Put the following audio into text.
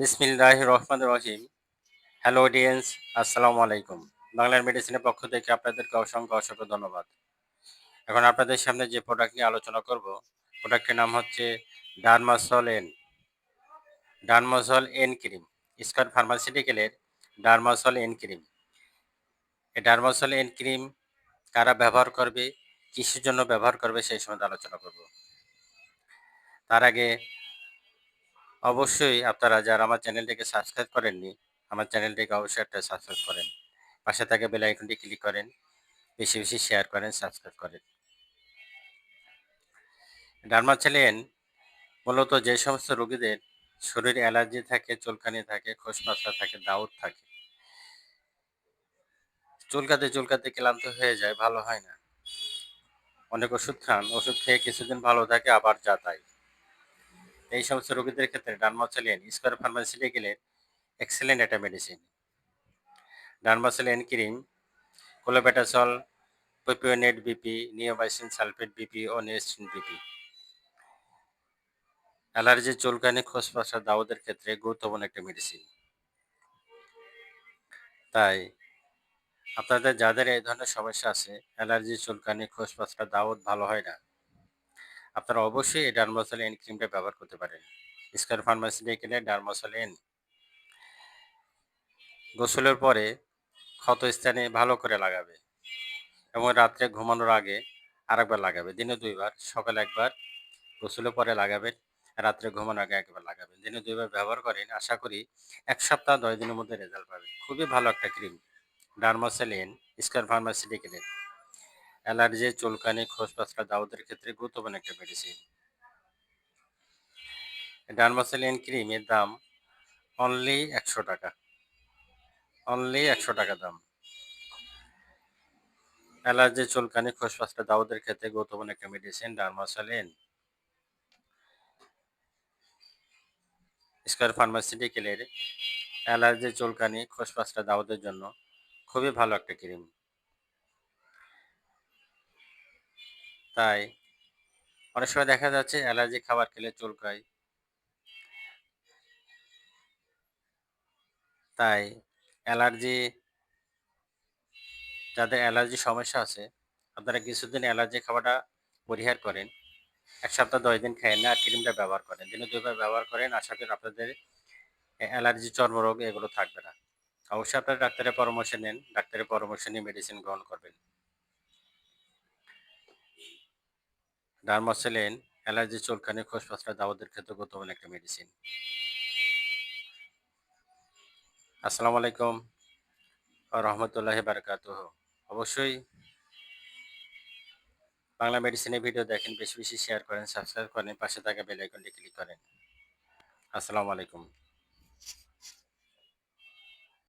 বিসমিল্লাহ রহমান রহিম। Hello audience আসসালামু আলাইকুম। বাংলার মেডিসিনের পক্ষ থেকে আপনাদেরকে অসংখ্য অসংখ্য ধন্যবাদ। এখন আপনাদের সামনে যে প্রোডাক্ট নিয়ে আলোচনা করব প্রোডাক্টের নাম হচ্ছে Dermasol N Dermasol N cream Scott ফার্মাসিউটিক্যালের Dermasol N cream. এই ডারমাসল এন ক্রিম কারা ব্যবহার করবে, কিসের জন্য ব্যবহার করবে, সেই সময় আলোচনা করব। তার আগে অবশ্যই আপনারা যারা আমার চ্যানেলটিকে সাবস্ক্রাইব করেননি, আমার চ্যানেলটিকে অবশ্যই একটা সাবস্ক্রাইব করেন। পাশে থাকা বেল আইকনটি ক্লিক করেন, বেশি বেশি শেয়ার করেন সাবস্ক্রাইব করেন। ডার্মাচেলিয়ান মূলত যে সমস্ত রোগীদের শরীরে অ্যালার্জি থাকে, চুলকানি থাকে খোসপাসা থাকে, দাউদ থাকে। চুলকাতে চুলকাতে ক্লান্ত হয়ে যায়, ভালো হয় না। অনেক ওষুধ খান, ওষুধ খেয়ে কিছুদিন ভালো থাকে, আবার যা তাই। এই সমস্ত রোগীদের ক্ষেত্রে ডানমাসেলিয়ান স্কোয়ার ফার্মাসিউটিক্যালের এক্সেলেন্ট একটা medicine ডানমাসেলিয়ান cream clobetasol propionate BP neomycin sulphate BP ও নেস্টিন বিপি অ্যালার্জি, চুলকানি খোসপাসা দাউদের ক্ষেত্রে গুরুত্বপূর্ণ একটা মেডিসিন তাই আপনাদের যাদের এই ধরনের সমস্যা আছে, অ্যালার্জি, চুলকানি খোসপাসা দাউদ ভালো হয় না আপনারা অবশ্যই এই ডার্মোসল এন ক্রিমটা ব্যবহার করতে পারেন। স্কার ফার্মাসি দিয়ে কিনে ডার্মোসল এন গোসলের পরে ক্ষত স্থানে ভালো করে লাগাবে এবং রাত্রে ঘুমানোর আগে আরেকবার লাগাবে, দিনে দুইবার, সকালে একবার, গোসলের পরে লাগাবেন রাত্রে ঘুমানোর আগে একবার লাগাবেন দিনে দুইবার ব্যবহার করেন, আশা করি এক সপ্তাহ, দশ দিনের মধ্যে রেজাল্ট পাবেন। খুবই ভালো একটা ক্রিম ডার্মোসেলিন স্কার ফার্মাসি কিনেন অ্যালার্জি, চুলকানি খোসপাসলা দাউদের ক্ষেত্রে গুরুত্বপূর্ণ একটা মেডিসিন ডার্মাসেলিন ক্রিমের দাম অনলি একশো টাকা। অনলি একশো টাকা দাম। অ্যালার্জি, চুলকানি খোসপাসলা দাউদের ক্ষেত্রে গুরুত্বপূর্ণ একটা মেডিসিন ডার্মাসেলিন। স্কোয়ার ফার্মাসিউটিক্যালের অ্যালার্জি, চুলকানি খোসপাসলা দাউদের জন্য খুবই ভালো একটা ক্রিম। তাই অনেক সময় দেখা যাচ্ছে অ্যালার্জি খাবার খেলে চুলকায় তাই অ্যালার্জি, যাদের অ্যালার্জি সমস্যা আছে, আপনারা কিছুদিন অ্যালার্জি খাবারটা পরিহার করেন। এক সপ্তাহ, দশ দিন খায় না আর ক্রিমটা ব্যবহার করেন। দিনে দুইবার ব্যবহার করেন, আশা করি আপনাদের অ্যালার্জি, চর্মরোগ এগুলো থাকবে না। অবশ্যই আপনারা ডাক্তারের পরামর্শ নেন, ডাক্তারের পরামর্শ নিয়ে মেডিসিন গ্রহণ করবেন। ডার্মাসেলেন অ্যালার্জি চুলকানি খোসপাসরা দাওয়াদের ক্ষেত্রে গুরুত্বপূর্ণ একটা মেডিসিন আসসালামু আলাইকুম। রহমতুল্লাহ বারকাত অবশ্যই বাংলা মেডিসিনের ভিডিও দেখেন, বেশি বেশি শেয়ার করেন সাবস্ক্রাইব করেন, পাশে থাকা বেল আইকনটি ক্লিক করেন। আসসালামু আলাইকুম।